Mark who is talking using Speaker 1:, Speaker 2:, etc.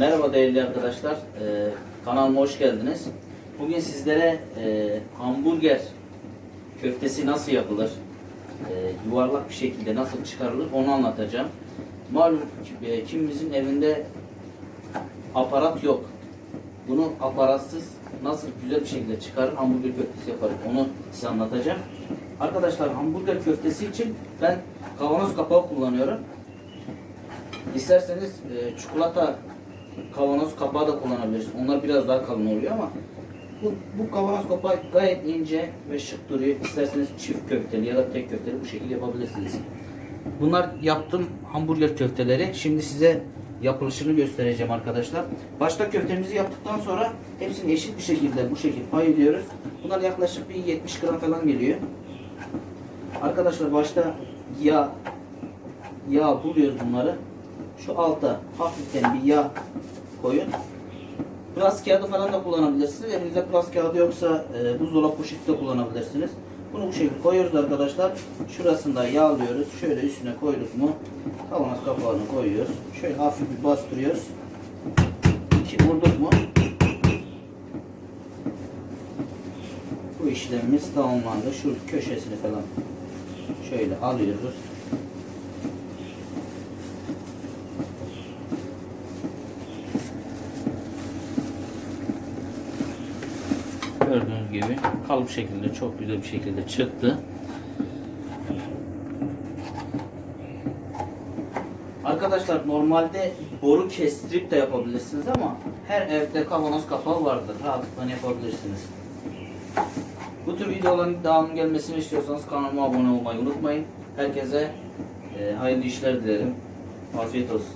Speaker 1: Merhaba değerli arkadaşlar. Ee, kanalıma hoş geldiniz. Bugün sizlere e, hamburger köftesi nasıl yapılır, e, yuvarlak bir şekilde nasıl çıkarılır onu anlatacağım. Malum e, kimimizin evinde aparat yok. Bunu aparatsız nasıl güzel bir şekilde çıkarır hamburger köftesi yaparız onu size anlatacağım. Arkadaşlar hamburger köftesi için ben kavanoz kapağı kullanıyorum. İsterseniz e, çikolata kavanoz kapağı da kullanabilirsiniz. Onlar biraz daha kalın oluyor ama bu, bu kavanoz kapağı gayet ince ve şık duruyor. İsterseniz çift köfteli ya da tek köfteli bu şekilde yapabilirsiniz. Bunlar yaptım hamburger köfteleri. Şimdi size yapılışını göstereceğim arkadaşlar. Başta köftemizi yaptıktan sonra hepsini eşit bir şekilde bu şekilde ayırıyoruz. Bunlar yaklaşık bir 70 gram falan geliyor. Arkadaşlar başta yağ yağ buluyoruz bunları. Şu alta hafiften bir yağ koyun. Plas kağıdı falan da kullanabilirsiniz. Elinizde plas kağıdı yoksa e, buzdolabı poşeti de kullanabilirsiniz. Bunu bu şekilde koyuyoruz arkadaşlar. Şurasında yağlıyoruz. Şöyle üstüne koyduk mu kavanoz kapağını koyuyoruz. Şöyle hafif bir bastırıyoruz. İki vurduk mu bu işlemimiz tamamlandı. Şu köşesini falan şöyle alıyoruz. Gördüğünüz gibi kalıp şeklinde çok güzel bir şekilde çıktı. Arkadaşlar normalde boru kestirip de yapabilirsiniz ama her evde kavanoz kapağı vardır. Rahatlıkla yapabilirsiniz. Bu tür videoların devamı gelmesini istiyorsanız kanalıma abone olmayı unutmayın. Herkese e, hayırlı işler dilerim. Afiyet olsun.